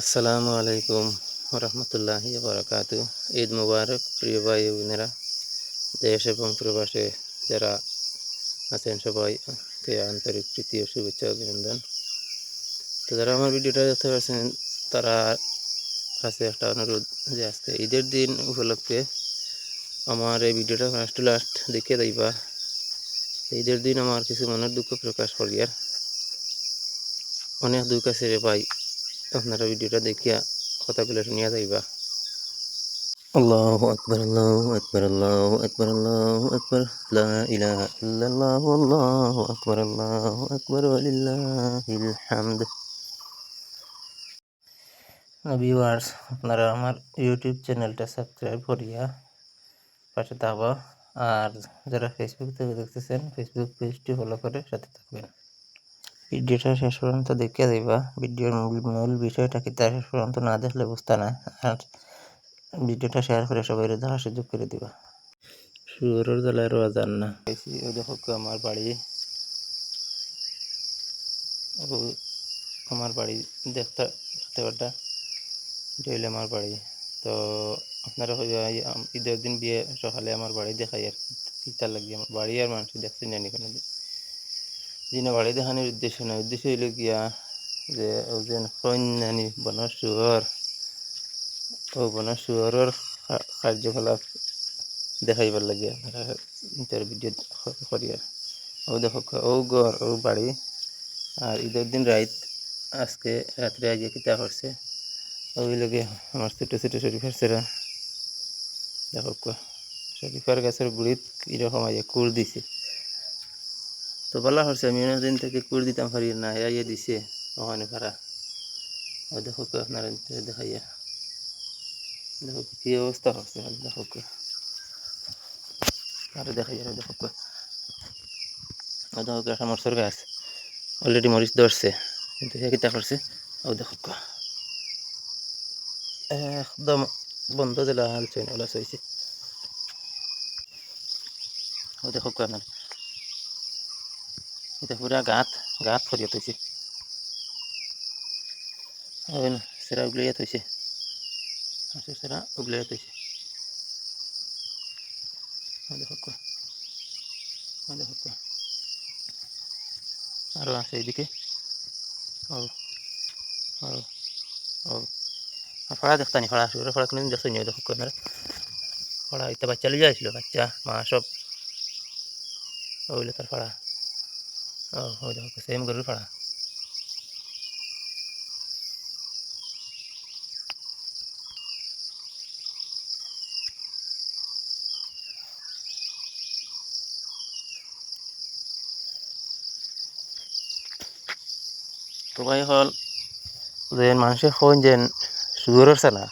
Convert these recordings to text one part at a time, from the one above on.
আসসালামু আলাইকুম রহমতুল্লাহ বরকাত ঈদ মুবারক, প্রিয় ভাই বোনেরা, দেশ এবং প্রবাসে যারা আছেন সবাই সবাইকে আন্তরিক প্রীতি ও শুভেচ্ছা অভিনন্দন। তো যারা আমার ভিডিওটা দেখতে পাচ্ছেন, তারা কাছে একটা অনুরোধ যে আজকে ঈদের দিন উপলক্ষে আমার এই ভিডিওটা ফার্স্ট টু লাস্ট দেখে দিবা ঈদের দিন আমার কিছু মনের দুঃখ প্রকাশ করিয়ার। অনেক দুঃখ আছে রে ভাই। আপনারা ভিডিওটা দেখিয়া কথাগুলো শুনিয়া যাইবা। আপনারা আমার ইউটিউব চ্যানেলটা সাবস্ক্রাইব করিয়া পাশে থাকবা। আর যারা ফেসবুক থেকে দেখতেছেন ফেসবুক পেজটি ফলো করে সাথে থাকবেন। ভিডিওটা শেষ পর্যন্ত দেখে দিবা। ভিডিওর মূল মূল বিষয়টা কি তা শেষ পর্যন্ত না দেখলে বুঝতে না। আর ভিডিওটা শেয়ার করে সবাই দেখার সুযোগ করে দিবা। শুয়োরের জ্বালায় রোয়া যান না। ও দেখো কি আমার বাড়ি। ও আমার বাড়ি দেখতে দেখতে পারটা? এটা হইলে আমার বাড়ি। তো আপনারা ঈদের দিন বিয়ে সকালে আমার বাড়ি দেখাই আর কিতা লাগি আমার বাড়ি আর মানুষ দেখছেন জানি কোনো যিনি বাড়ি দেখানোর উদ্দেশ্য না উদ্দেশ্য হইল গিয়া যে ও যে কন্যানি বনের শুয়র ও বনের শুয়রের কা- কার্যকলাপ দেখাইবার লাগে আপনারা ইন্টার ভিডিও করিয়া। ও দেখো ও ঘর, ও বাড়ি, আর ঈদের দিন রাত আজকে রাত্রে আজকে কিতা করছে? ওই লগে আমার ছোটো ছোটো শরীফের সেরা। দেখো শরীফের গাছের গুড়িত এরকম আজ কুড় দিছে। তো বলা হচ্ছে আমি দিন থেকে কুড় দিতাম পারি না ইয়ে দিছে। ওখানে পারা ও দেখো আপনারা দেখাইয়া। দেখো কি অবস্থা হচ্ছে, দেখো কে। আরও দেখাইয়া দেখো ও দেখো একটা মরসর গাছ। অলরেডি মরিচ ধরছে, কিন্তু সে কিতা করছে? ও দেখো একদম বন্ধ দিলা হাল ওলা চইছে। ও দেখো আপনার এটা পুরা গাত গাত ফরিয়া ওই সেরা উগলাইয়া থৈছে। আছে সেরা উগলাইয়া কে আরও আছে এইদিকে। ও ও ও আর ফড়া দেখতানি ফড়া শুরু ফড়া কোনোদিন দেখতে নিয়ে দেখো আপনারা ফড়া এটা বাচ্চা লিয়ে আসছিল বাচ্চা মা সব ওইগুলো তার ফড়া ও, ওই দেখো সেম গরুর ভাই হল যে মানুষের ফোন যে সুগার হচ্ছে না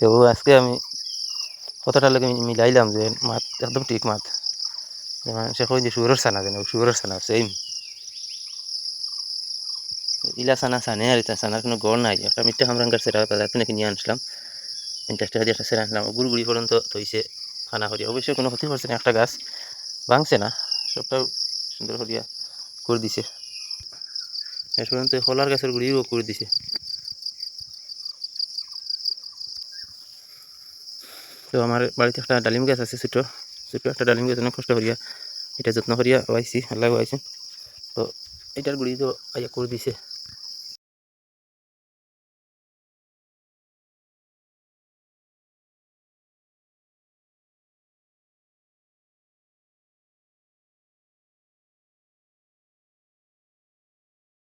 তো আজকে আমি কতটা লাগে মিলাইলাম যে মাত একদম ঠিক মাত মানুষের ফোন যে সুগার হচ্ছে না, যেন সুগার হচ্ছে না সেম ইলা সানা সানে আর এটা সানার কোনো গড় নাই একটা মিঠা হামরাঙ্গার সেরা বাজার থেকে নিয়ে আনছিলাম ইন্টারেস্টে দিয়ে একটা সেরা আনলাম গুড় গুড়ি পর্যন্ত থইছে খানা করিয়া অবশ্যই কোনো ক্ষতি করছে না একটা গাছ ভাঙছে না সবটাও সুন্দর করিয়া করে দিছে শেষ পর্যন্ত কলার গাছের গুড়িও করে দিছে তো আমার বাড়িতে একটা ডালিম গাছ আছে ছোটো ছোটো একটা ডালিম গাছ অনেক কষ্ট করিয়া এটা যত্ন করিয়া হওয়াইছি আল্লাহ হওয়াইছি তো এটার গুড়ি তো আইয়া করে দিছে